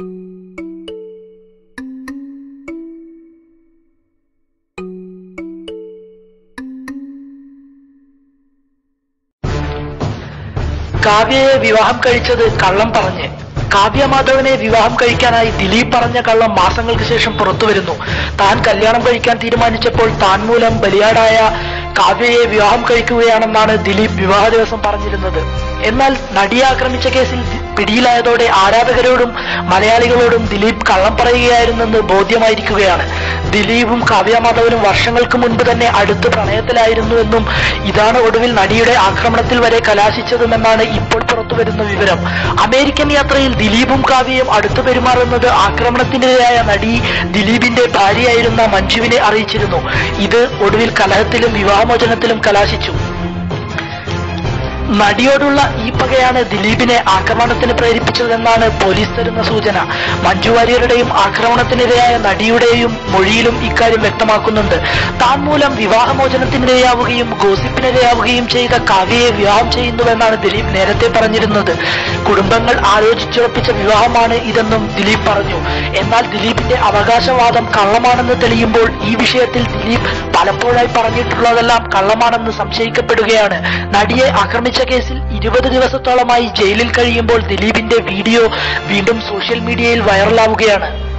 കാവ്യയെ വിവാഹം കഴിച്ചത് കള്ളം പറഞ്ഞ്. കാവ്യ മാധവനെ വിവാഹം കഴിക്കാനായി ദിലീപ് പറഞ്ഞ കള്ളം മാസങ്ങൾക്ക് ശേഷം പുറത്തു വരുന്നു. താൻ കല്യാണം കഴിക്കാൻ തീരുമാനിച്ചപ്പോൾ താൻ മൂലം ബലിയാടായ കാവ്യയെ വിവാഹം കഴിക്കുകയാണെന്നാണ് ദിലീപ് വിവാഹ ദിവസം പറഞ്ഞിരുന്നത്. എന്നാൽ നടിയെ ആക്രമിച്ച കേസിൽ പിടിയിലായതോടെ ആരാധകരോടും മലയാളികളോടും ദിലീപ് കള്ളം പറയുകയായിരുന്നെന്ന് ബോധ്യമായിരിക്കുകയാണ്. ദിലീപും കാവ്യ മാധവനും വർഷങ്ങൾക്ക് മുൻപ് തന്നെ അടുത്ത് പ്രണയത്തിലായിരുന്നുവെന്നും ഇതാണ് ഒടുവിൽ നടിയുടെ ആക്രമണത്തിൽ വരെ കലാശിച്ചതുമെന്നാണ് ഇപ്പോൾ പുറത്തുവരുന്ന വിവരം. അമേരിക്കൻ യാത്രയിൽ ദിലീപും കാവ്യയും അടുത്തു പെരുമാറുന്നത് ആക്രമണത്തിനിരയായ നടി ദിലീപിന്റെ ഭാര്യയായിരുന്ന മഞ്ജുവിനെ അറിയിച്ചിരുന്നു. ഇത് ഒടുവിൽ കലഹത്തിലും വിവാഹമോചനത്തിലും കലാശിച്ചു. നടിയോടുള്ള ഈ പകയാണ് ദിലീപിനെ ആക്രമണത്തിന് പ്രേരിപ്പിച്ചതെന്നാണ് പോലീസ് തരുന്ന സൂചന. മഞ്ജു വാര്യരുടെയും ആക്രമണത്തിനിരയായ നടിയുടെയും മൊഴിയിലും ഇക്കാര്യം വ്യക്തമാക്കുന്നുണ്ട്. താൻ മൂലം വിവാഹമോചനത്തിനിരയാവുകയും ഗോസിപ്പിനിരയാവുകയും ചെയ്ത കാവ്യയെ വിവാഹം ചെയ്യുന്നുവെന്നാണ് ദിലീപ് നേരത്തെ പറഞ്ഞിരുന്നത്. കുടുംബങ്ങൾ ആലോചിച്ചുറപ്പിച്ച വിവാഹമാണ് ഇതെന്നും ദിലീപ് പറഞ്ഞു. എന്നാൽ ദിലീപിന്റെ അവകാശവാദം കള്ളമാണെന്ന് തെളിയുമ്പോൾ ഈ വിഷയത്തിൽ ദിലീപ് പലപ്പോഴായി പറഞ്ഞിട്ടുള്ളതെല്ലാം കള്ളമാണെന്ന് സംശയിക്കപ്പെടുകയാണ്. നടിയെ ആക്രമിച്ച കേസിൽ ഇരുപത് ദിവസത്തോളമായി ജയിലിൽ കഴിയുമ്പോൾ ദിലീപിന്റെ വീഡിയോ വീണ്ടും സോഷ്യൽ മീഡിയയിൽ വൈറലാവുകയാണ്.